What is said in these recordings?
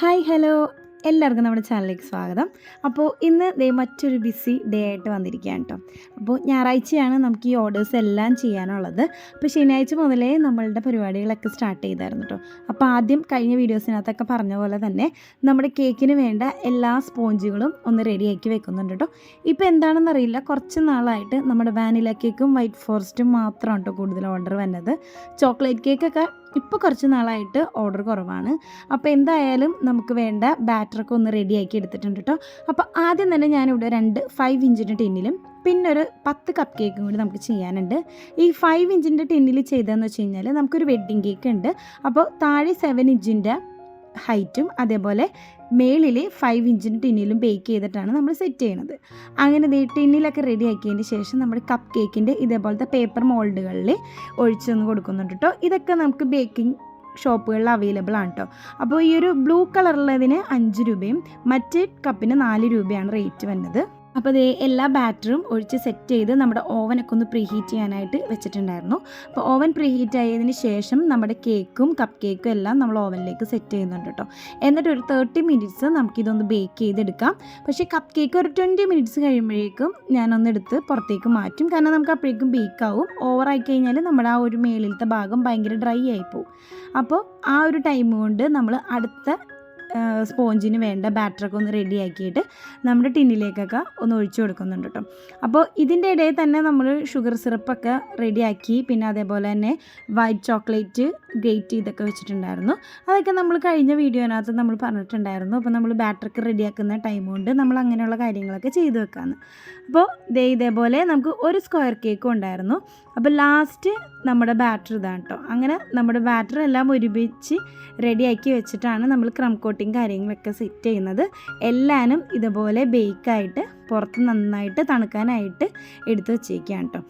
Hi hello എല്ലാവർക്കും നമ്മുടെ ചാനലിലേക്ക് സ്വാഗതം. അപ്പോൾ ഇന്ന് ദേ മറ്റൊരു ബിസി ഡേ ആയിട്ട് വന്നിരിക്കുകയാണ് കേട്ടോ അപ്പോൾ ഞായറാഴ്ചയാണ് നമുക്ക് ഈ ഓർഡേഴ്സ് എല്ലാം ചെയ്യാനുള്ളത്. അപ്പോൾ ശനിയാഴ്ച മുതലേ നമ്മളുടെ പരിപാടികളൊക്കെ സ്റ്റാർട്ട് ചെയ്തായിരുന്നു കേട്ടോ അപ്പോൾ ആദ്യം കഴിഞ്ഞ വീഡിയോസിനകത്തൊക്കെ പറഞ്ഞ പോലെ തന്നെ നമ്മുടെ കേക്കിന് വേണ്ട എല്ലാ സ്പോഞ്ചുകളും ഒന്ന് റെഡിയാക്കി വെക്കുന്നുണ്ട് കേട്ടോ ഇപ്പോൾ എന്താണെന്നറിയില്ല കുറച്ച് നാളായിട്ട് നമ്മുടെ വാനില കേക്കും വൈറ്റ് ഫോറസ്റ്റും മാത്രമാണ് കേട്ടോ കൂടുതൽ ഓർഡർ വന്നത്. ചോക്ലേറ്റ് കേക്കൊക്കെ ഇപ്പോൾ കുറച്ച് നാളായിട്ട് ഓർഡർ കുറവാണ്. അപ്പോൾ എന്തായാലും നമുക്ക് വേണ്ട ബാറ്ററൊക്കെ ഒന്ന് റെഡിയാക്കി എടുത്തിട്ടുണ്ട് കേട്ടോ അപ്പോൾ ആദ്യം തന്നെ ഞാനിവിടെ രണ്ട് ഫൈവ് ഇഞ്ചിന്റെ ടിന്നിലും പിന്നെ ഒരു പത്ത് കപ്പ് കേക്കും കൂടി നമുക്ക് ചെയ്യാനുണ്ട്. ഈ ഫൈവ് ഇഞ്ചിന്റെ ടിന്നിൽ ചെയ്തതെന്ന് വെച്ച് കഴിഞ്ഞാൽ നമുക്കൊരു വെഡ്ഡിങ് കേക്ക് ഉണ്ട്. അപ്പോൾ താഴെ സെവൻ ഇഞ്ചിന്റെ ഹൈറ്റും അതേപോലെ മേളിൽ ഫൈവ് ഇഞ്ചിന് ടിന്നിലും ബേക്ക് ചെയ്തിട്ടാണ് നമ്മൾ സെറ്റ് ചെയ്യണത്. അങ്ങനെ ദേ ടിന്നിലൊക്കെ റെഡി ആക്കിയതിന് ശേഷം നമ്മൾ കപ്പ് കേക്കിന്റെ ഇതേപോലത്തെ പേപ്പർ മോൾഡുകളിൽ ഒഴിച്ചൊന്ന് കൊടുക്കുന്നുണ്ട് കേട്ടോ ഇതൊക്കെ നമുക്ക് ബേക്കിംഗ് ഷോപ്പുകളിൽ അവൈലബിൾ ആണ് കേട്ടോ അപ്പോൾ ഈ ഒരു ബ്ലൂ കളറുള്ളതിന് അഞ്ച് രൂപയും മറ്റേ കപ്പിന് നാല് രൂപയാണ് റേറ്റ് വരുന്നത് അപ്പോൾ ദേ എല്ലാ ബാറ്ററും ഒഴിച്ച് സെറ്റ് ചെയ്ത് നമ്മുടെ ഓവനൊക്കെ ഒന്ന് പ്രീ ഹീറ്റ് ചെയ്യാനായിട്ട് വെച്ചിട്ടുണ്ടായിരുന്നു. അപ്പോൾ ഓവൻ പ്രീഹീറ്റ് ആയതിന് ശേഷം നമ്മുടെ കേക്കും കപ്പ് കേക്കും എല്ലാം നമ്മൾ ഓവനിലേക്ക് സെറ്റ് ചെയ്യുന്നുണ്ട് കേട്ടോ. എന്നിട്ട് ഒരു തേർട്ടി മിനിറ്റ്സ് നമുക്കിതൊന്ന് ബേക്ക് ചെയ്തെടുക്കാം. പക്ഷേ കപ്പ് കേക്ക് ഒരു ട്വന്റി മിനിറ്റ്സ് കഴിയുമ്പോഴേക്കും ഞാനൊന്ന് എടുത്ത് പുറത്തേക്ക് മാറ്റും. കാരണം നമുക്ക് അപ്പോഴേക്കും ബേക്ക് ആവും. ഓവറായി കഴിഞ്ഞാൽ നമ്മുടെ ആ ഒരു മേളിലത്തെ ഭാഗം ഭയങ്കര ഡ്രൈ ആയി പോകും അപ്പോൾ ആ ഒരു ടൈം കൊണ്ട് നമ്മൾ അടുത്ത സ്പോഞ്ചിന് വേണ്ട ബാറ്ററൊക്കെ ഒന്ന് റെഡിയാക്കിയിട്ട് നമ്മുടെ ടിന്നിലേക്കൊക്കെ ഒന്ന് ഒഴിച്ചു കൊടുക്കുന്നുണ്ട് കേട്ടോ. അപ്പോൾ ഇതിന്റെ ഇടയിൽ തന്നെ നമ്മൾ ഷുഗർ സിറപ്പൊക്കെ റെഡിയാക്കി പിന്നെ അതേപോലെ തന്നെ വൈറ്റ് ചോക്ലേറ്റ് ഗ്രേറ്റ് ചെയ്തൊക്കെ വെച്ചിട്ടുണ്ടായിരുന്നു. അതൊക്കെ നമ്മൾ കഴിഞ്ഞ വീഡിയോനകത്ത് നമ്മൾ പറഞ്ഞിട്ടുണ്ടായിരുന്നു. അപ്പോൾ നമ്മൾ ബാറ്ററൊക്കെ റെഡിയാക്കുന്ന ടൈം കൊണ്ട് നമ്മൾ അങ്ങനെയുള്ള കാര്യങ്ങളൊക്കെ ചെയ്തു വെക്കാമെന്ന് അപ്പോൾ ദേ ഇതേപോലെ നമുക്ക് ഒരു സ്ക്വയർ കേക്കും ഉണ്ടായിരുന്നു. അപ്പോൾ ലാസ്റ്റ് നമ്മുടെ ബാറ്റർ ഇതാണ് കേട്ടോ. അങ്ങനെ നമ്മുടെ ബാറ്റർ എല്ലാം ഒരുമിച്ച് റെഡിയാക്കി വെച്ചിട്ടാണ് നമ്മൾ ക്രം കോട്ടിങ് കാര്യങ്ങളൊക്കെ സെറ്റ് ചെയ്യുന്നത്. എല്ലാനും ഇതുപോലെ ബേക്കായിട്ട് പുറത്ത് നന്നായിട്ട് തണുക്കാനായിട്ട് എടുത്ത് വെച്ചേക്കാണ് കേട്ടോ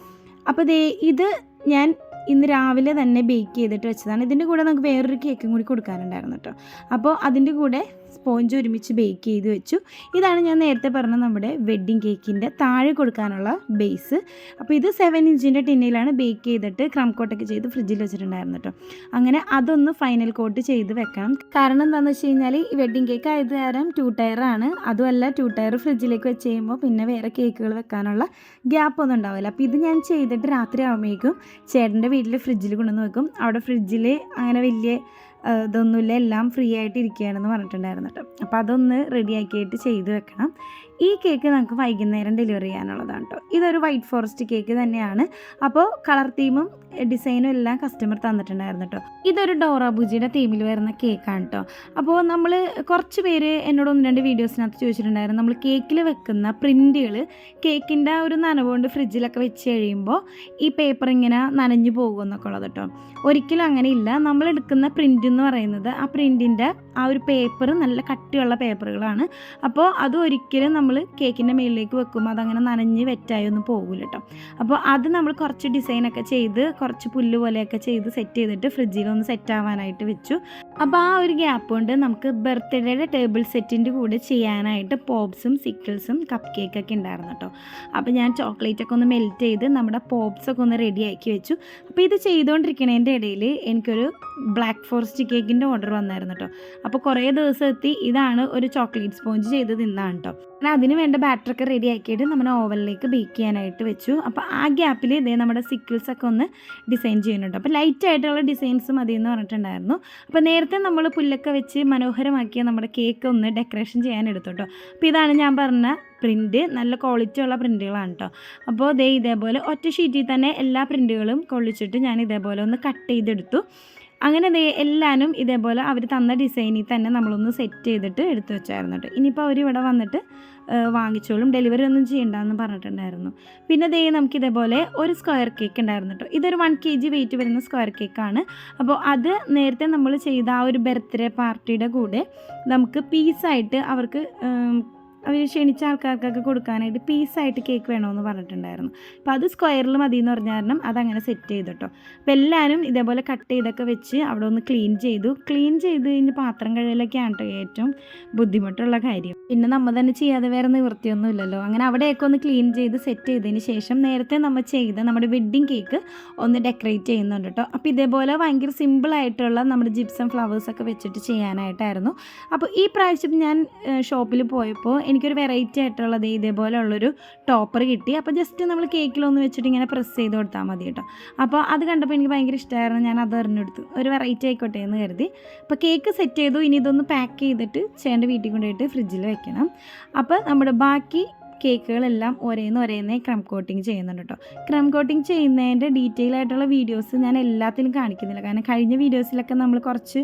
അപ്പോൾ ദേ ഇത് ഞാൻ ഇന്ന് രാവിലെ തന്നെ ബേക്ക് ചെയ്തിട്ട് വെച്ചതാണ്. ഇതിന്റെ കൂടെ നമുക്ക് വേറൊരു കേക്കും കൂടി കൊടുക്കാനുണ്ടായിരുന്നു കേട്ടോ അപ്പോൾ അതിന്റെ കൂടെ സ്പോഞ്ച് ഒരുമിച്ച് ബേക്ക് ചെയ്ത് വെച്ചു. ഇതാണ് ഞാൻ നേരത്തെ പറഞ്ഞ നമ്മുടെ വെഡ്ഡിങ് കേക്കിന്റെ താഴെ കൊടുക്കാനുള്ള ബേസ്. അപ്പോൾ ഇത് സെവൻ ഇഞ്ചിന്റെ ടിന്നിലാണ് ബേക്ക് ചെയ്തിട്ട് ക്രം കോട്ടൊക്കെ ചെയ്ത് ഫ്രിഡ്ജിൽ വെച്ചിട്ടുണ്ടായിരുന്നു കേട്ടോ. അങ്ങനെ അതൊന്ന് ഫൈനൽ കോട്ട് ചെയ്ത് വെക്കണം. കാരണം എന്താണെന്ന് വെച്ച് കഴിഞ്ഞാൽ ഈ വെഡ്ഡിങ് കേക്ക് ആയത് കാരണം ടു ടയറാണ് അതുമല്ല ടു ടയർ ഫ്രിഡ്ജിലേക്ക് വെച്ച് കഴിയുമ്പോൾ പിന്നെ വേറെ കേക്കുകൾ വെക്കാനുള്ള ഗ്യാപ്പ് ഒന്നും ഉണ്ടാവില്ല. അപ്പോൾ ഇത് ഞാൻ ചെയ്തിട്ട് രാത്രി ആകുമ്പോഴേക്കും ചേട്ടന്റെ വീട്ടിൽ ഫ്രിഡ്ജിൽ കൊണ്ടുവന്ന് വെക്കും. അവിടെ ഫ്രിഡ്ജിൽ അങ്ങനെ വലിയ ഇതൊന്നുമില്ല എല്ലാം ഫ്രീ ആയിട്ട് ഇരിക്കുകയാണെന്ന് പറഞ്ഞിട്ടുണ്ടായിരുന്നു കേട്ടോ അപ്പോൾ അതൊന്ന് റെഡിയാക്കിയിട്ട് ചെയ്ത് വെക്കണം. ഈ കേക്ക് നമുക്ക് വൈകുന്നേരം ഡെലിവറി ചെയ്യാനുള്ളതാണ് കേട്ടോ ഇതൊരു വൈറ്റ് ഫോറസ്റ്റ് കേക്ക് തന്നെയാണ്. അപ്പോൾ കളർ തീമും ഡിസൈനും എല്ലാം കസ്റ്റമർ തന്നിട്ടുണ്ടായിരുന്നു കേട്ടോ ഇതൊരു ഡോറ ബുജിയുടെ തീമിൽ വരുന്ന കേക്കാണ് കേട്ടോ അപ്പോൾ നമ്മൾ കുറച്ച് പേര് എന്നോട് ഒന്ന് രണ്ട് വീഡിയോസിനകത്ത് ചോദിച്ചിട്ടുണ്ടായിരുന്നു. നമ്മൾ കേക്കിൽ വെക്കുന്ന പ്രിന്റുകൾ കേക്കിന്റെ ഒരു നനവുകൊണ്ട് ഫ്രിഡ്ജിലൊക്കെ വെച്ച് കഴിയുമ്പോൾ ഈ പേപ്പർ ഇങ്ങനെ നനഞ്ഞു പോകുമെന്നൊക്കെ ഉള്ളത് കേട്ടോ ഒരിക്കലും അങ്ങനെയില്ല. നമ്മൾ എടുക്കുന്ന പ്രിന്റ് എന്ന് പറയുന്നത് ആ പ്രിന്റിന്റെ ആ ഒരു പേപ്പർ നല്ല കട്ടിയുള്ള പേപ്പറുകളാണ് അപ്പോൾ അത് ഒരിക്കലും നമ്മൾ കേക്കിന്റെ മേളിലേക്ക് വെക്കും അതങ്ങനെ നനഞ്ഞ് വെറ്റായി ഒന്നും പോകില്ല കേട്ടോ അപ്പോൾ അത് നമ്മൾ കുറച്ച് ഡിസൈനൊക്കെ ചെയ്ത് കുറച്ച് പുല്ല് പോലെയൊക്കെ ചെയ്ത് സെറ്റ് ചെയ്തിട്ട് ഫ്രിഡ്ജിൽ ഒന്ന് സെറ്റ് ആവാനായിട്ട് വെച്ചു. അപ്പോൾ ആ ഒരു ഗ്യാപ്പ് കൊണ്ട് നമുക്ക് ബർത്ത്ഡേയുടെ ടേബിൾ സെറ്റിന്റെ കൂടെ ചെയ്യാനായിട്ട് പോപ്സും സിക്കിൾസും കപ്പ് കേക്കൊക്കെ ഉണ്ടായിരുന്നു കേട്ടോ അപ്പോൾ ഞാൻ ചോക്ലേറ്റൊക്കെ ഒന്ന് മെൽറ്റ് ചെയ്ത് നമ്മുടെ പോപ്സൊക്കെ ഒന്ന് റെഡിയാക്കി വെച്ചു. അപ്പോൾ ഇത് ചെയ്തുകൊണ്ടിരിക്കണതിന്റെ ഇടയിൽ എനിക്കൊരു ബ്ലാക്ക് ഫോറസ്റ്റ് കേക്കിന്റെ ഓർഡർ വന്നായിരുന്നു കേട്ടോ അപ്പോൾ കുറേ ദിവസം എത്തി ഇതാണ് ഒരു ചോക്ലേറ്റ് സ്പോഞ്ച് ചെയ്ത് തിന്നാണ് കേട്ടോ അങ്ങനെ അതിന് വേണ്ട ബാറ്ററൊക്കെ റെഡി ആക്കിയിട്ട് നമ്മുടെ ഓവനിലേക്ക് ബേക്ക് ചെയ്യാനായിട്ട് വെച്ചു. അപ്പോൾ ആ ഗ്യാപ്പിൽ ഇതേ നമ്മുടെ സിക്കിൾസ് ഒക്കെ ഒന്ന് ഡിസൈൻ ചെയ്യുന്നുണ്ട്. അപ്പോൾ ലൈറ്റ് ആയിട്ടുള്ള ഡിസൈൻസ് മതി എന്ന് പറഞ്ഞിട്ടുണ്ടായിരുന്നു. അപ്പോൾ നേരത്തെ നമ്മൾ പുല്ലൊക്കെ വെച്ച് മനോഹരമാക്കിയ നമ്മുടെ കേക്ക് ഒന്ന് ഡെക്കറേഷൻ ചെയ്യാൻ എടുത്തു അപ്പോൾ ഇതാണ് ഞാൻ പറഞ്ഞ പ്രിന്റ് നല്ല ക്വാളിറ്റി ഉള്ള പ്രിന്റുകളാണ് കേട്ടോ അപ്പോൾ ദേ ഇതേപോലെ ഒറ്റ ഷീറ്റിൽ തന്നെ എല്ലാ പ്രിന്റുകളും കൊള്ളിച്ചിട്ട് ഞാൻ ഇതേപോലെ ഒന്ന് കട്ട് ചെയ്തെടുത്തു. അങ്ങനെ ദേ എല്ലാവരും ഇതേപോലെ അവർ തന്ന ഡിസൈനിൽ തന്നെ നമ്മളൊന്ന് സെറ്റ് ചെയ്തിട്ട് എടുത്തു വെച്ചായിരുന്നു കേട്ടോ. ഇനിയിപ്പോൾ അവർ ഇവിടെ വന്നിട്ട് വാങ്ങിച്ചോളും. ഡെലിവറി ഒന്നും ചെയ്യണ്ടെന്ന് പറഞ്ഞിട്ടുണ്ടായിരുന്നു. പിന്നെ ദേ നമുക്ക് ഇതേപോലെ ഒരു സ്ക്വയർ കേക്ക് ഉണ്ടായിരുന്നു കേട്ടോ. ഇതൊരു വൺ കെ ജി വെയിറ്റ് വരുന്ന സ്ക്വയർ കേക്കാണ് അപ്പോൾ അത് നേരത്തെ നമ്മൾ ചെയ്ത ആ ഒരു ബർത്ത്ഡേ പാർട്ടിയുടെ കൂടെ നമുക്ക് പീസായിട്ട് അവർക്ക് അവർ ക്ഷണിച്ച ആൾക്കാർക്കൊക്കെ കൊടുക്കാനായിട്ട് പീസായിട്ട് കേക്ക് വേണമെന്ന് പറഞ്ഞിട്ടുണ്ടായിരുന്നു. അപ്പോൾ അത് സ്ക്വയറിൽ മതി എന്ന് പറഞ്ഞ കാരണം അതങ്ങനെ സെറ്റ് ചെയ്തു കേട്ടോ അപ്പോൾ എല്ലാവരും ഇതേപോലെ കട്ട് ചെയ്തൊക്കെ വെച്ച് അവിടെ ഒന്ന് ക്ലീൻ ചെയ്തു. ക്ലീൻ ചെയ്ത് കഴിഞ്ഞ് പാത്രം കഴുകലൊക്കെയാണ് കേട്ടോ ഏറ്റവും ബുദ്ധിമുട്ടുള്ള കാര്യം. പിന്നെ നമ്മൾ തന്നെ ചെയ്യാതെ വേറെ നിവൃത്തിയൊന്നുമില്ലല്ലോ അങ്ങനെ അവിടെയൊക്കെ ഒന്ന് ക്ലീൻ ചെയ്ത് സെറ്റ് ചെയ്തതിന് ശേഷം നേരത്തെ നമ്മൾ ചെയ്ത നമ്മുടെ വെഡ്ഡിങ് കേക്ക് ഒന്ന് ഡെക്കറേറ്റ് ചെയ്യുന്നുണ്ട് കേട്ടോ അപ്പോൾ ഇതേപോലെ ഭയങ്കര സിമ്പിളായിട്ടുള്ള നമ്മുടെ ജിപ്സം ഫ്ലവേഴ്സൊക്കെ വെച്ചിട്ട് ചെയ്യാനായിട്ടായിരുന്നു. അപ്പോൾ ഈ പ്രാവശ്യം ഞാൻ ഷോപ്പിൽ പോയപ്പോൾ എനിക്കൊരു വെറൈറ്റി ആയിട്ടുള്ളത് ഇതേപോലെ ഉള്ളൊരു ടോപ്പർ കിട്ടി അപ്പോൾ ജസ്റ്റ് നമ്മൾ കേക്കിലൊന്ന് വെച്ചിട്ട് ഇങ്ങനെ പ്രസ് ചെയ്ത് കൊടുത്താൽ മതി കേട്ടോ. അപ്പോൾ അത് കണ്ടപ്പോൾ എനിക്ക് ഭയങ്കര ഇഷ്ടമായിരുന്നു ഞാൻ അത് എറിഞ്ഞെടുത്തു ഒരു വെറൈറ്റി ആയിക്കോട്ടെ എന്ന് കരുതി. അപ്പോൾ കേക്ക് സെറ്റ് ചെയ്തു. ഇനി ഇതൊന്ന് പാക്ക് ചെയ്തിട്ട് ചേട്ടന്റെ വീട്ടിൽ കൊണ്ടുപോയിട്ട് ഫ്രിഡ്ജിൽ വെക്കണം. അപ്പോൾ നമ്മുടെ ബാക്കി കേക്കുകളെല്ലാം ഒരേന്ന് ഒരേന്നേ ക്രം കോട്ടിങ് ചെയ്യുന്നുണ്ട് കേട്ടോ ക്രം കോട്ടിങ് ചെയ്യുന്നതിന്റെ ഡീറ്റെയിൽ ആയിട്ടുള്ള വീഡിയോസ് ഞാൻ എല്ലാത്തിലും കാണിക്കുന്നില്ല. കാരണം കഴിഞ്ഞ വീഡിയോസിലൊക്കെ നമ്മൾ കുറച്ച്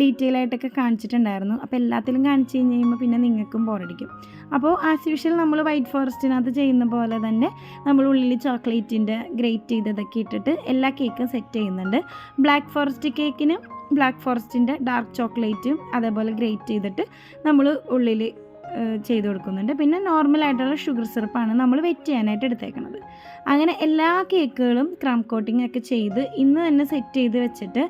ഡീറ്റെയിൽ ആയിട്ടൊക്കെ കാണിച്ചിട്ടുണ്ടായിരുന്നു. അപ്പോൾ എല്ലാത്തിലും കാണിച്ച് കഴിഞ്ഞ് കഴിയുമ്പോൾ പിന്നെ നിങ്ങൾക്കും ബോറടിക്കും അപ്പോൾ ആസ് യൂഷ്വൽ നമ്മൾ വൈറ്റ് ഫോറസ്റ്റിനകത്ത് ചെയ്യുന്ന പോലെ തന്നെ നമ്മൾ ഉള്ളിൽ ചോക്ലേറ്റിന്റെ ഗ്രേറ്റ് ചെയ്തതൊക്കെ ഇട്ടിട്ട് എല്ലാ കേക്കും സെറ്റ് ചെയ്യുന്നുണ്ട്. ബ്ലാക്ക് ഫോറസ്റ്റ് കേക്കിനും ബ്ലാക്ക് ഫോറസ്റ്റിന്റെ ഡാർക്ക് ചോക്ലേറ്റും അതേപോലെ ഗ്രേറ്റ് ചെയ്തിട്ട് നമ്മൾ ഉള്ളിൽ ചെയ്ത് കൊടുക്കുന്നുണ്ട്. പിന്നെ നോർമലായിട്ടുള്ള ഷുഗർ സിറപ്പാണ് നമ്മൾ വെറ്റ് ചെയ്യാനായിട്ട് എടുത്തേക്കുന്നത് അങ്ങനെ എല്ലാ കേക്കുകളും ക്രം കോട്ടിംഗ് ഒക്കെ ചെയ്ത് ഇന്ന് തന്നെ സെറ്റ് ചെയ്ത് വെച്ചിട്ട്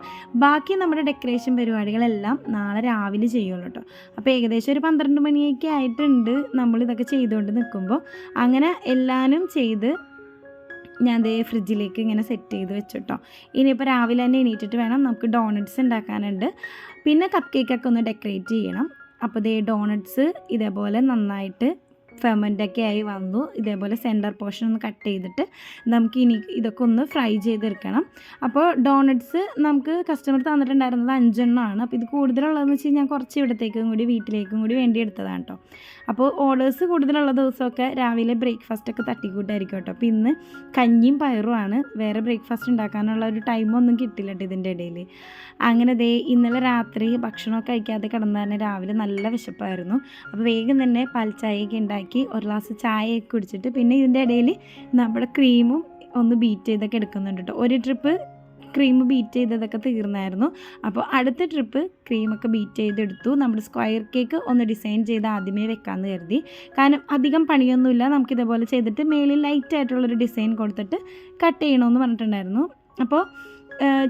ബാക്കി നമ്മുടെ ഡെക്കറേഷൻ പരിപാടികളെല്ലാം നാളെ രാവിലെ ചെയ്യുള്ളൂ കേട്ടോ അപ്പോൾ ഏകദേശം ഒരു പന്ത്രണ്ട് മണിയൊക്കെ ആയിട്ടുണ്ട് നമ്മളിതൊക്കെ ചെയ്തുകൊണ്ട് നിൽക്കുമ്പോൾ. അങ്ങനെ എല്ലാവരും ചെയ്ത് ഞാൻ ദേ ഫ്രിഡ്ജിലേക്ക് ഇങ്ങനെ സെറ്റ് ചെയ്ത് വെച്ചിട്ടോ ഇനിയിപ്പോൾ രാവിലെ തന്നെ എണീറ്റിട്ട് വേണം നമുക്ക് ഡോണറ്റ്സ് ഉണ്ടാക്കാനുണ്ട്. പിന്നെ കപ്പ് കേക്കൊക്കെ ഒന്ന് ഡെക്കറേറ്റ് ചെയ്യണം. അപ്പോൾ ദേ ഡോണറ്റ്സ് ഇതേപോലെ നന്നായിട്ട് ഫെർമെന്റൊക്കെ ആയി വന്നു. ഇതേപോലെ സെന്റർ പോർഷൻ ഒന്ന് കട്ട് ചെയ്തിട്ട് നമുക്ക് ഇനി ഇതൊക്കെ ഒന്ന് ഫ്രൈ ചെയ്തെടുക്കണം. അപ്പോൾ ഡോണറ്റ്സ് നമുക്ക് കസ്റ്റമർ തന്നിട്ടുണ്ടായിരുന്നത് അഞ്ചെണ്ണമാണ്. അപ്പോൾ ഇത് കൂടുതലുള്ളതെന്ന് വെച്ച് കഴിഞ്ഞാൽ കുറച്ച് ഇവിടത്തേക്കും കൂടി വീട്ടിലേക്കും കൂടി വേണ്ടി എടുത്തതാണ് കേട്ടോ അപ്പോൾ ഓർഡേഴ്സ് കൂടുതലുള്ള ദിവസമൊക്കെ രാവിലെ ബ്രേക്ക്ഫാസ്റ്റ് ഒക്കെ തട്ടിക്കൂട്ടായിരിക്കും കേട്ടോ അപ്പോൾ ഇന്ന് കഞ്ഞിയും പയറുമാണ് വേറെ ബ്രേക്ക്ഫാസ്റ്റ് ഉണ്ടാക്കാനുള്ള ഒരു ടൈമൊന്നും കിട്ടില്ല കേട്ടോ ഇതിന്റെ ഇടയിൽ. അങ്ങനെ ദേ ഇന്നലെ രാത്രി ഭക്ഷണമൊക്കെ കഴിക്കാതെ കിടന്നു തന്നെ രാവിലെ നല്ല വിശപ്പായിരുന്നു. അപ്പോൾ വേഗം തന്നെ പാൽച്ചായയൊക്കെ ഉണ്ടാക്കി ഒരു ഗ്ലാസ് ചായയൊക്കെ കുടിച്ചിട്ട് പിന്നെ ഇതിന്റെ ഇടയിൽ നമ്മുടെ ക്രീമും ഒന്ന് ബീറ്റ് ചെയ്തൊക്കെ എടുക്കുന്നുണ്ട് കേട്ടോ. ഒരു ട്രിപ്പ് ക്രീം ബീറ്റ് ചെയ്തതൊക്കെ തീർന്നായിരുന്നു. അപ്പോൾ അടുത്ത ട്രിപ്പ് ക്രീമൊക്കെ ബീറ്റ് ചെയ്തെടുത്തു. നമ്മുടെ സ്ക്വയർ കേക്ക് ഒന്ന് ഡിസൈൻ ചെയ്ത് ആദ്യമേ വെക്കാമെന്ന് കരുതി. കാരണം അധികം പണിയൊന്നുമില്ല. നമുക്ക് ഇതേപോലെ ചെയ്തിട്ട് മേളിൽ ലൈറ്റ് ആയിട്ടുള്ളൊരു ഡിസൈൻ കൊടുത്തിട്ട് കട്ട് ചെയ്യണമെന്ന് പറഞ്ഞിട്ടുണ്ടായിരുന്നു. അപ്പോൾ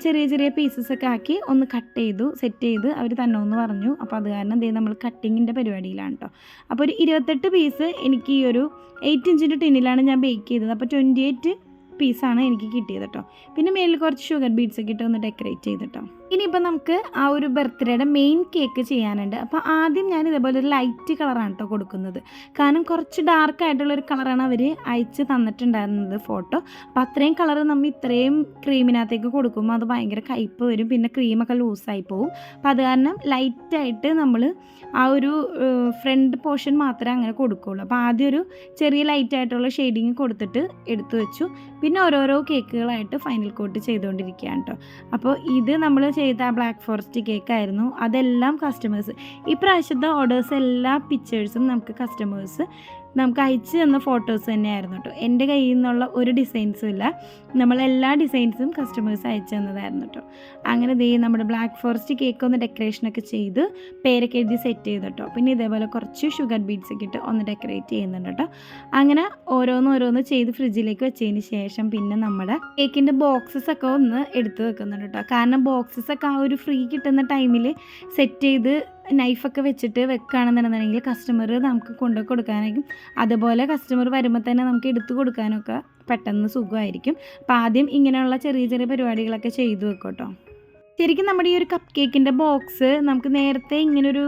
ചെറിയ ചെറിയ പീസസ് ഒക്കെ ആക്കി ഒന്ന് കട്ട് ചെയ്തു സെറ്റ് ചെയ്ത് അവർ തന്നോന്ന് പറഞ്ഞു. അപ്പോൾ അത് കാരണം ദേ നമ്മൾ കട്ടിങ്ങിന്റെ പരിപാടിയിലാണ് കേട്ടോ അപ്പോൾ ഒരു ഇരുപത്തെട്ട് പീസ് എനിക്ക് ഈ ഒരു എയ്റ്റ് ഇഞ്ചിന്റെ ടിന്നിലാണ് ഞാൻ ബേക്ക് ചെയ്തത്. അപ്പോൾ ട്വന്റി എയ്റ്റ് പീസാണ് എനിക്ക് കിട്ടിയത് കേട്ടോ പിന്നെ മേലിൽ കുറച്ച് ഷുഗർ ബീഡ്സ് ഒക്കെ ഇട്ട് ഒന്ന് ഡെക്കറേറ്റ് ചെയ്തിട്ടോ ഇനിയിപ്പോൾ നമുക്ക് ആ ഒരു ബർത്ത്ഡേയുടെ മെയിൻ കേക്ക് ചെയ്യാനുണ്ട്. അപ്പോൾ ആദ്യം ഞാൻ ഇതേപോലെ ഒരു ലൈറ്റ് കളറാണ് കേട്ടോ കൊടുക്കുന്നത്. കാരണം കുറച്ച് ഡാർക്ക് ആയിട്ടുള്ള ഒരു കളറാണ് അവർ അയച്ച് തന്നിട്ടുണ്ടായിരുന്നത് ഫോട്ടോ അപ്പോൾ അത്രയും കളർ നമ്മൾ ഇത്രയും ക്രീമിനകത്തേക്ക് കൊടുക്കുമ്പോൾ അത് ഭയങ്കര കയ്പ് വരും. പിന്നെ ക്രീമൊക്കെ ലൂസായി പോവും. അപ്പോൾ അത് കാരണം ലൈറ്റായിട്ട് നമ്മൾ ആ ഒരു ഫ്രണ്ട് പോർഷൻ മാത്രമേ അങ്ങനെ കൊടുക്കുകയുള്ളൂ അപ്പോൾ ആദ്യം ഒരു ചെറിയ ലൈറ്റായിട്ടുള്ള ഷെയ്ഡിങ് കൊടുത്തിട്ട് എടുത്തു വെച്ചു. പിന്നെ ഓരോരോ കേക്കുകളായിട്ട് ഫൈനൽ കോട്ട് ചെയ്തുകൊണ്ടിരിക്കുകയാണ് കേട്ടോ അപ്പോൾ ഇത് നമ്മൾ ചെയ്ത ബ്ലാക്ക് ഫോറസ്റ്റ് കേക്ക് ആയിരുന്നു. അതെല്ലാം കസ്റ്റമേഴ്സ് ഈ പ്രാവശ്യത്തെ ഓർഡേഴ്സ് എല്ലാ പിക്ചേഴ്സും നമുക്ക് കസ്റ്റമേഴ്സ് നമുക്ക് അയച്ചു തന്ന ഫോട്ടോസ് തന്നെയായിരുന്നു കേട്ടോ എന്റെ കയ്യിൽ നിന്നുള്ള ഒരു ഡിസൈൻസും ഇല്ല. നമ്മളെല്ലാ ഡിസൈൻസും കസ്റ്റമേഴ്സ് അയച്ചു തന്നതായിരുന്നു കേട്ടോ അങ്ങനെ ദേ നമ്മുടെ ബ്ലാക്ക് ഫോറസ്റ്റ് കേക്ക് ഒന്ന് ഡെക്കറേഷനൊക്കെ ചെയ്ത് പേരൊക്കെ എഴുതി സെറ്റ് ചെയ്ത് കേട്ടോ പിന്നെ ഇതേപോലെ കുറച്ച് ഷുഗർ ബീഡ്സ് ഒക്കെ ഇട്ട് ഒന്ന് ഡെക്കറേറ്റ് ചെയ്യുന്നുണ്ട് കേട്ടോ അങ്ങനെ ഓരോന്ന് ഓരോന്ന് ചെയ്ത് ഫ്രിഡ്ജിലേക്ക് വെച്ചതിന് ശേഷം പിന്നെ നമ്മുടെ കേക്കിന്റെ ബോക്സസ് ഒക്കെ ഒന്ന് എടുത്ത് വെക്കുന്നുണ്ട് കേട്ടോ കാരണം ബോക്സസ് ഒക്കെ ആ ഒരു ഫ്രീ കിട്ടുന്ന ടൈമിൽ സെറ്റ് ചെയ്ത് നൈഫൊക്കെ വെച്ചിട്ട് വെക്കുകയാണെന്നുണ്ടെന്നുണ്ടെങ്കിൽ കസ്റ്റമർ നമുക്ക് കൊണ്ടു കൊടുക്കാനായിരിക്കും. അതുപോലെ കസ്റ്റമർ വരുമ്പോൾ തന്നെ നമുക്ക് എടുത്തു കൊടുക്കാനൊക്കെ പെട്ടെന്ന് സുഖമായിരിക്കും. അപ്പോൾ ആദ്യം ഇങ്ങനെയുള്ള ചെറിയ ചെറിയ പരിപാടികളൊക്കെ ചെയ്തു വെക്കും കേട്ടോ. ശരിക്കും നമ്മുടെ ഈ ഒരു കപ്പ് കേക്കിന്റെ ബോക്സ് നമുക്ക് നേരത്തെ ഇങ്ങനൊരു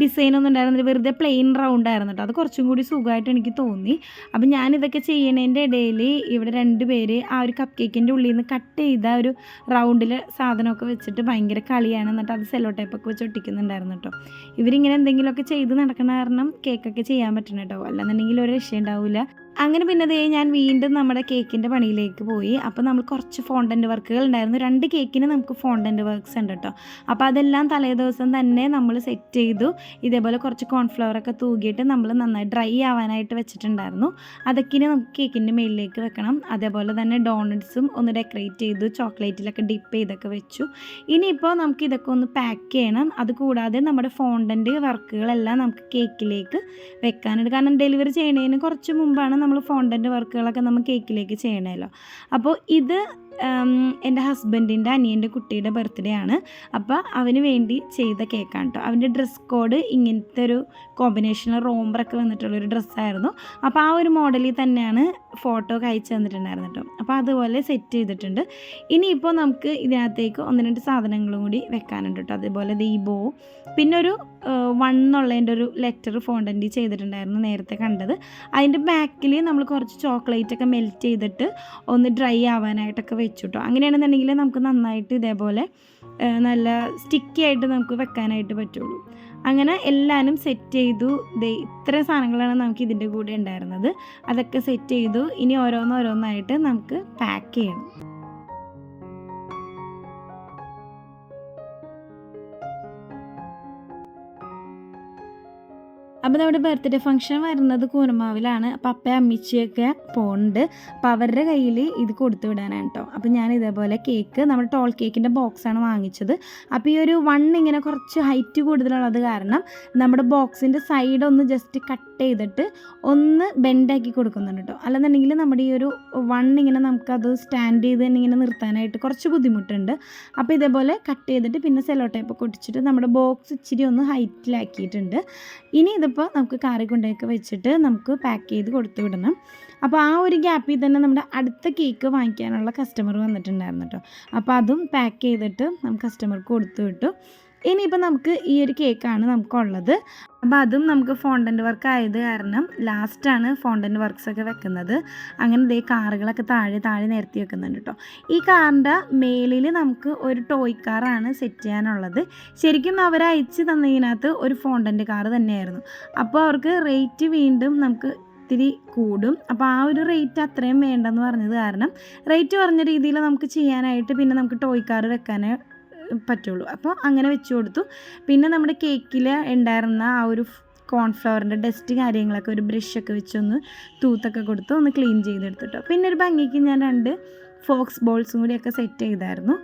ഡിസൈൻ ഒന്നും ഉണ്ടായിരുന്നില്ല. വെറുതെ പ്ലെയിൻ റൗണ്ട് ആയിരുന്നു കേട്ടോ അത് കുറച്ചും കൂടി സുഖമായിട്ട് എനിക്ക് തോന്നി. അപ്പം ഞാനിതൊക്കെ ചെയ്യണതിന്റെ ഇടയിൽ ഇവിടെ രണ്ട് പേര് ആ ഒരു കപ്പ് കേക്കിന്റെ ഉള്ളിൽ നിന്ന് കട്ട് ചെയ്ത ഒരു റൗണ്ടിൽ സാധനമൊക്കെ വെച്ചിട്ട് ഭയങ്കര കളിയാണ്. എന്നിട്ട് അത് സെല്ലോ ടൈപ്പൊക്കെ വെച്ച് ഒട്ടിക്കുന്നുണ്ടായിരുന്നു കേട്ടോ ഇവരിങ്ങനെ എന്തെങ്കിലുമൊക്കെ ചെയ്ത് നടക്കണ കാരണം കേക്കൊക്കെ ചെയ്യാൻ പറ്റണം കേട്ടോ അല്ലെന്നുണ്ടെങ്കിൽ ഒരു രക്ഷ ഉണ്ടാവില്ല അങ്ങനെ പിന്നെ ദേ ഞാൻ വീണ്ടും നമ്മുടെ കേക്കിന്റെ പണിയിലേക്ക് പോയി. അപ്പോൾ നമ്മൾ കുറച്ച് ഫോണ്ടന്റ് വർക്കുകൾ ഉണ്ടായിരുന്നു. രണ്ട് കേക്കിന് നമുക്ക് ഫോണ്ടന്റ് വർക്ക്സ് ഉണ്ട് കേട്ടോ. അപ്പോൾ അതെല്ലാം തലേ ദിവസം തന്നെ നമ്മൾ സെറ്റ് ചെയ്തു. ഇതേപോലെ കുറച്ച് കോൺഫ്ലവർ ഒക്കെ തൂകിയിട്ട് നമ്മൾ നന്നായി ഡ്രൈ ആവാനായിട്ട് വെച്ചിട്ടുണ്ടായിരുന്നു. അതൊക്കെ നമുക്ക് കേക്കിന്റെ മേളിലേക്ക് വെക്കണം. അതേപോലെ തന്നെ ഡോണറ്റ്സും ഒന്ന് ഡെക്കറേറ്റ് ചെയ്തു. ചോക്ലേറ്റിലൊക്കെ ഡിപ്പ് ചെയ്തൊക്കെ വെച്ചു. ഇനിയിപ്പോൾ നമുക്ക് ഇതൊക്കെ ഒന്ന് പാക്ക് ചെയ്യണം. അതുകൂടാതെ നമ്മുടെ ഫോണ്ടന്റ് വർക്കുകളെല്ലാം നമുക്ക് കേക്കിലേക്ക് വെക്കാനുണ്ട്. കാരണം ഡെലിവറി ചെയ്യണതിന് കുറച്ച് മുമ്പാണ് നമ്മൾ ഫോണ്ടന്റ് വർക്കുകളൊക്കെ നമ്മൾ കേക്കിലേക്ക് ചെയ്യണമല്ലോ അപ്പോൾ ഇത് എന്റെ ഹസ്ബൻഡിന്റെ അനിയന്റെ കുട്ടിയുടെ ബർത്ത്ഡേ ആണ്. അപ്പോൾ അവന് വേണ്ടി ചെയ്ത കേക്കാണ് കേട്ടോ അവന്റെ ഡ്രസ് കോഡ് ഇങ്ങനത്തെ ഒരു കോമ്പിനേഷനിൽ റോംബറൊക്കെ വന്നിട്ടുള്ളൊരു ഡ്രസ്സായിരുന്നു അപ്പോൾ ആ ഒരു മോഡലിൽ തന്നെയാണ് ഫോട്ടോ അയച്ചു തന്നിട്ടുണ്ടായിരുന്നു കേട്ടോ അപ്പോൾ അതുപോലെ സെറ്റ് ചെയ്തിട്ടുണ്ട്. ഇനിയിപ്പോൾ നമുക്ക് ഇതിനകത്തേക്ക് ഒന്ന് രണ്ട് സാധനങ്ങളും കൂടി വെക്കാനുണ്ട് കേട്ടോ അതുപോലെ ദീപോ പിന്നെ ഒരു വൺ എന്നുള്ളതിന്റെ ഒരു ലെറ്റർ ഫോണ്ടന്റ് ചെയ്തിട്ടുണ്ടായിരുന്നു നേരത്തെ കണ്ടത്. അതിന്റെ ബാക്കിൽ നമ്മൾ കുറച്ച് ചോക്ലേറ്റ് ഒക്കെ മെൽറ്റ് ചെയ്തിട്ട് ഒന്ന് ഡ്രൈ ആവാനായിട്ടൊക്കെ വെച്ചു കേട്ടോ അങ്ങനെയാണെന്നുണ്ടെങ്കിൽ നമുക്ക് നന്നായിട്ട് ഇതേപോലെ നല്ല സ്റ്റിക്കി ആയിട്ട് നമുക്ക് വെക്കാനായിട്ട് പറ്റുള്ളൂ. അങ്ങനെ എല്ലാവരും സെറ്റ് ചെയ്തു. ഇത്ര സാധനങ്ങളാണ് നമുക്ക് ഇതിന്റെ കൂടെ ഉണ്ടായിരുന്നത്. അതൊക്കെ സെറ്റ് ചെയ്തു. ഇനി ഓരോന്നോരോന്നായിട്ട് നമുക്ക് പാക്ക് ചെയ്യണം. അപ്പോൾ നമ്മുടെ ബർത്ത്ഡേ ഫംഗ്ഷൻ വരുന്നത് കൂനമാവിലാണ്. അപ്പ അമ്മിച്ചിയൊക്കെ പോകുന്നുണ്ട് അപ്പോൾ അവരുടെ കയ്യിൽ ഇത് കൊടുത്തു വിടാനാണ് കേട്ടോ അപ്പോൾ ഞാൻ ഇതേപോലെ കേക്ക് നമ്മുടെ ടോൾ കേക്കിന്റെ ബോക്സാണ് വാങ്ങിച്ചത്. അപ്പോൾ ഈ ഒരു വൺ ഇങ്ങനെ കുറച്ച് ഹൈറ്റ് കൂടുതലുള്ളത് കാരണം നമ്മുടെ ബോക്സിന്റെ സൈഡ് ഒന്ന് ജസ്റ്റ് കട്ട് ചെയ്തിട്ട് ഒന്ന് ബെൻഡാക്കി കൊടുക്കുന്നുണ്ട് കേട്ടോ അല്ലെന്നുണ്ടെങ്കിൽ നമ്മുടെ ഈ ഒരു വൺ ഇങ്ങനെ നമുക്കത് സ്റ്റാൻഡ് ചെയ്ത് തന്നെ ഇങ്ങനെ നിർത്താനായിട്ട് കുറച്ച് ബുദ്ധിമുട്ടുണ്ട്. അപ്പോൾ ഇതേപോലെ കട്ട് ചെയ്തിട്ട് പിന്നെ സെലോ ടൈപ്പ് ഒട്ടിച്ചിട്ട് നമ്മുടെ ബോക്സ് ഇച്ചിരി ഒന്ന് ഹൈറ്റിലാക്കിയിട്ടുണ്ട് ഇനി ഇതിപ്പോൾ നമുക്ക് കാറി കൊണ്ടൊക്കെ വെച്ചിട്ട് നമുക്ക് പാക്ക് ചെയ്ത് കൊടുത്തു വിടണം. അപ്പോൾ ആ ഒരു ഗ്യാപ്പിൽ തന്നെ നമ്മുടെ അടുത്ത കേക്ക് വാങ്ങിക്കാനുള്ള കസ്റ്റമർ വന്നിട്ടുണ്ടായിരുന്നു കേട്ടോ അപ്പോൾ അതും പാക്ക് ചെയ്തിട്ട് നമുക്ക് കസ്റ്റമർക്ക് കൊടുത്തു വിട്ടു. ഇനിയിപ്പോൾ നമുക്ക് ഈ ഒരു കേക്കാണ് നമുക്കുള്ളത്. അപ്പോൾ അതും നമുക്ക് ഫോണ്ടന്റ് വർക്ക് ആയത് കാരണം ലാസ്റ്റാണ് ഫോണ്ടന്റ് വർക്ക്സ് ഒക്കെ വെക്കുന്നത്. അങ്ങനെ ഇതേ കാറുകളൊക്കെ താഴെ താഴെ നിരത്തി വെക്കുന്നുണ്ട് കേട്ടോ ഈ കാറിന്റെ മേലിൽ നമുക്ക് ഒരു ടോയ് കാറാണ് സെറ്റ് ചെയ്യാനുള്ളത്. ശരിക്കും അവർ അയച്ച് തന്നതിനകത്ത് ഒരു ഫോണ്ടന്റ് കാർ തന്നെയായിരുന്നു. അപ്പോൾ അവർക്ക് റേറ്റ് വീണ്ടും നമുക്ക് ഇത്തിരി കൂടും. അപ്പോൾ ആ ഒരു റേറ്റ് അത്രയും വേണ്ടെന്ന് പറഞ്ഞത് കാരണം റേറ്റ് കുറഞ്ഞ രീതിയിൽ നമുക്ക് ചെയ്യാനായിട്ട് പിന്നെ നമുക്ക് ടോയ് കാർ വെക്കാനേ പറ്റുള്ളൂ. അപ്പോൾ അങ്ങനെ വെച്ച് കൊടുത്തു. പിന്നെ നമ്മുടെ കേക്കിൽ ഉണ്ടായിരുന്ന ആ ഒരു കോൺഫ്ലവറിന്റെ ഡസ്റ്റ് കാര്യങ്ങളൊക്കെ ഒരു ബ്രഷൊക്കെ വെച്ചൊന്ന് തൂത്തൊക്കെ കൊടുത്ത് ഒന്ന് ക്ലീൻ ചെയ്തെടുത്തിട്ടോ പിന്നെ ഒരു ഭംഗിക്ക് ഞാൻ രണ്ട് ഫോക്സ് ബോൾസും കൂടിയൊക്കെ സെറ്റ് ചെയ്തായിരുന്നു.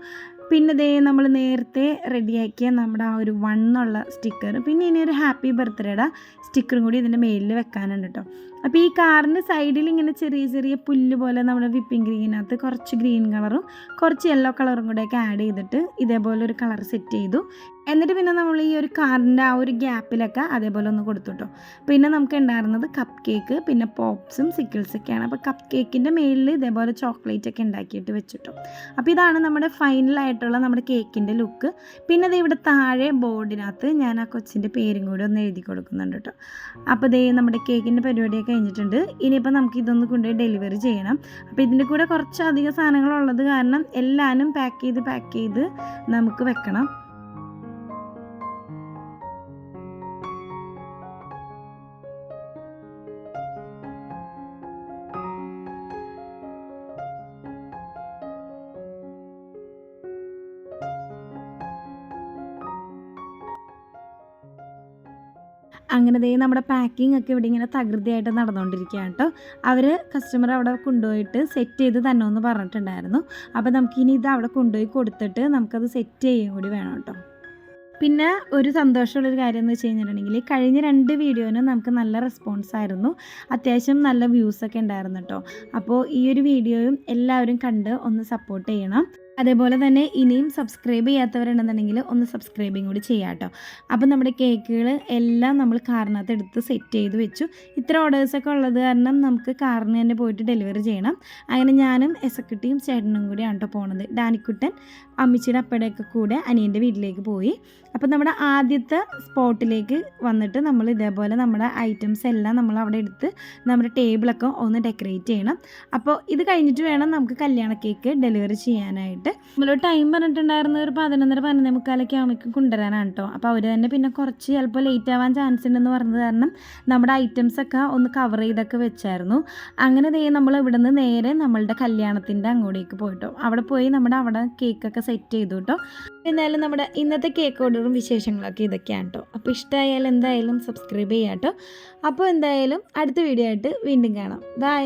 പിന്നെ ദേ നമ്മൾ നേരത്തെ റെഡിയാക്കിയ നമ്മുടെ ആ ഒരു വൺ എന്നുള്ള സ്റ്റിക്കർ പിന്നെ ഇനി ഒരു ഹാപ്പി ബർത്ത്ഡേയുടെ സ്റ്റിക്കറും കൂടി ഇതിന്റെ മേലിൽ വെക്കാനുണ്ട് കേട്ടോ അപ്പോൾ ഈ കാറിന്റെ സൈഡിൽ ഇങ്ങനെ ചെറിയ ചെറിയ പുല്ല് പോലെ നമ്മുടെ വിപ്പിംഗ് ഗ്രീനകത്ത് കുറച്ച് ഗ്രീൻ കളറും കുറച്ച് യെല്ലോ കളറും കൂടെയൊക്കെ ആഡ് ചെയ്തിട്ട് ഇതേപോലെ ഒരു കളർ സെറ്റ് ചെയ്തു. എന്നിട്ട് പിന്നെ നമ്മൾ ഈ ഒരു കാറിന്റെ ആ ഒരു ഗ്യാപ്പിലൊക്കെ അതേപോലെ ഒന്ന് കൊടുത്തുട്ടോ പിന്നെ നമുക്ക് ഉണ്ടായിരുന്നത് കപ്പ് കേക്ക് പിന്നെ പോപ്സും സിക്കിൾസൊക്കെയാണ് അപ്പോൾ കപ്പ് കേക്കിന്റെ മേളിൽ ഇതേപോലെ ചോക്ലേറ്റ് ഒക്കെ ഉണ്ടാക്കിയിട്ട് വെച്ചിട്ടു അപ്പോൾ ഇതാണ് നമ്മുടെ ഫൈനലായിട്ടുള്ള നമ്മുടെ കേക്കിന്റെ ലുക്ക് പിന്നെ ഇത് ഇവിടെ താഴെ ബോർഡിനകത്ത് ഞാൻ ആ കൊച്ചിന്റെ പേരും കൂടി ഒന്ന് എഴുതി കൊടുക്കുന്നുണ്ട് കേട്ടോ അപ്പോൾ ഇതേ നമ്മുടെ കേക്കിന്റെ പരിപാടിയൊക്കെ കഴിഞ്ഞിട്ടുണ്ട്. ഇനിയിപ്പോൾ നമുക്ക് ഇതൊന്ന് കൊണ്ടുപോയി ഡെലിവറി ചെയ്യണം. അപ്പോൾ ഇതിന്റെ കൂടെ കുറച്ചധികം സാധനങ്ങളുള്ളത് കാരണം എല്ലാവരും പാക്ക് ചെയ്ത് പാക്ക് ചെയ്ത് നമുക്ക് വെക്കണം. അങ്ങനെ ദേ നമ്മുടെ പാക്കിംഗ് ഒക്കെ ഇവിടെ ഇങ്ങനെ തകൃതിയായിട്ട് നടന്നുകൊണ്ടിരിക്കുകയാണ് കേട്ടോ. അവർ കസ്റ്റമർ അവിടെ കൊണ്ടുപോയിട്ട് സെറ്റ് ചെയ്ത് തന്നെ എന്ന് പറഞ്ഞിട്ടുണ്ടായിരുന്നു. അപ്പോൾ നമുക്കിനി ഇത് അവിടെ കൊണ്ടുപോയി കൊടുത്തിട്ട് നമുക്കത് സെറ്റ് ചെയ്യുകയും കൂടി വേണം കേട്ടോ. പിന്നെ ഒരു സന്തോഷമുള്ളൊരു കാര്യം എന്ന് വെച്ച് കഴിഞ്ഞിട്ടുണ്ടെങ്കിൽ കഴിഞ്ഞ രണ്ട് വീഡിയോനും നമുക്ക് നല്ല റെസ്പോൺസ് ആയിരുന്നു. അത്യാവശ്യം നല്ല വ്യൂസൊക്കെ ഉണ്ടായിരുന്നു കേട്ടോ. അപ്പോൾ ഈ ഒരു വീഡിയോയും എല്ലാവരും കണ്ട് ഒന്ന് സപ്പോർട്ട് ചെയ്യണം. അതേപോലെ തന്നെ ഇനിയും സബ്സ്ക്രൈബ് ചെയ്യാത്തവരുണ്ടെന്നുണ്ടെങ്കിൽ ഒന്ന് സബ്സ്ക്രൈബും കൂടി ചെയ്യാം കേട്ടോ. അപ്പോൾ നമ്മുടെ കേക്കുകൾ എല്ലാം നമ്മൾ കാറിനകത്ത് എടുത്ത് സെറ്റ് ചെയ്ത് വെച്ചു. ഇത്ര ഓർഡേഴ്സൊക്കെ ഉള്ളത് കാരണം നമുക്ക് കാറിന് തന്നെ പോയിട്ട് ഡെലിവറി ചെയ്യണം. അങ്ങനെ ഞാനും എസക്കുട്ടിയും ചേട്ടനും കൂടിയാണ് കേട്ടോ പോണത്. ഡാനിക്കുട്ടൻ അമ്മിച്ചിയുടെ അപ്പയുടെയൊക്കെ കൂടെ അനിയന്റെ വീട്ടിലേക്ക് പോയി. അപ്പം നമ്മുടെ ആദ്യത്തെ സ്പോട്ടിലേക്ക് വന്നിട്ട് നമ്മൾ ഇതേപോലെ നമ്മുടെ ഐറ്റംസ് എല്ലാം നമ്മൾ അവിടെ എടുത്ത് നമ്മുടെ ടേബിളൊക്കെ ഒന്ന് ഡെക്കറേറ്റ് ചെയ്യണം. അപ്പോൾ ഇത് കഴിഞ്ഞിട്ട് വേണം നമുക്ക് കല്യാണ കേക്ക് ഡെലിവറി ചെയ്യാനായിട്ട്. ചെയ്യാനായിട്ട് നമ്മളൊരു ടൈം പറഞ്ഞിട്ടുണ്ടായിരുന്ന ഒരു പതിനൊന്നര പതിനൊന്നേ മുക്കാലൊക്കെ ആകുമ്പോഴേക്കും കൊണ്ടുവരാനാണ് കേട്ടോ അപ്പോൾ അവർ തന്നെ പിന്നെ കുറച്ച് ചിലപ്പോൾ ലേറ്റ് ആവാൻ ചാൻസ് ഉണ്ടെന്ന് പറഞ്ഞത് കാരണം നമ്മുടെ ഐറ്റംസ് ഒക്കെ ഒന്ന് കവർ ചെയ്തൊക്കെ വെച്ചായിരുന്നു. അങ്ങനെ ദേ നമ്മൾ ഇവിടുന്ന് നേരെ നമ്മളുടെ കല്യാണത്തിന്റെ അങ്ങോട്ടേക്ക് പോയിട്ടോ. അവിടെ പോയി നമ്മുടെ അവിടെ കേക്കൊക്കെ സെറ്റ് ചെയ്തു കേട്ടോ എന്നാലും നമ്മുടെ ഇന്നത്തെ കേക്ക് ഓർഡറും വിശേഷങ്ങളൊക്കെ ഇതൊക്കെയാണ് കേട്ടോ അപ്പോൾ ഇഷ്ടമായാലും എന്തായാലും സബ്സ്ക്രൈബ് ചെയ്യാം കേട്ടോ അപ്പോൾ എന്തായാലും അടുത്ത വീഡിയോ ആയിട്ട് വീണ്ടും കാണാം. ബൈ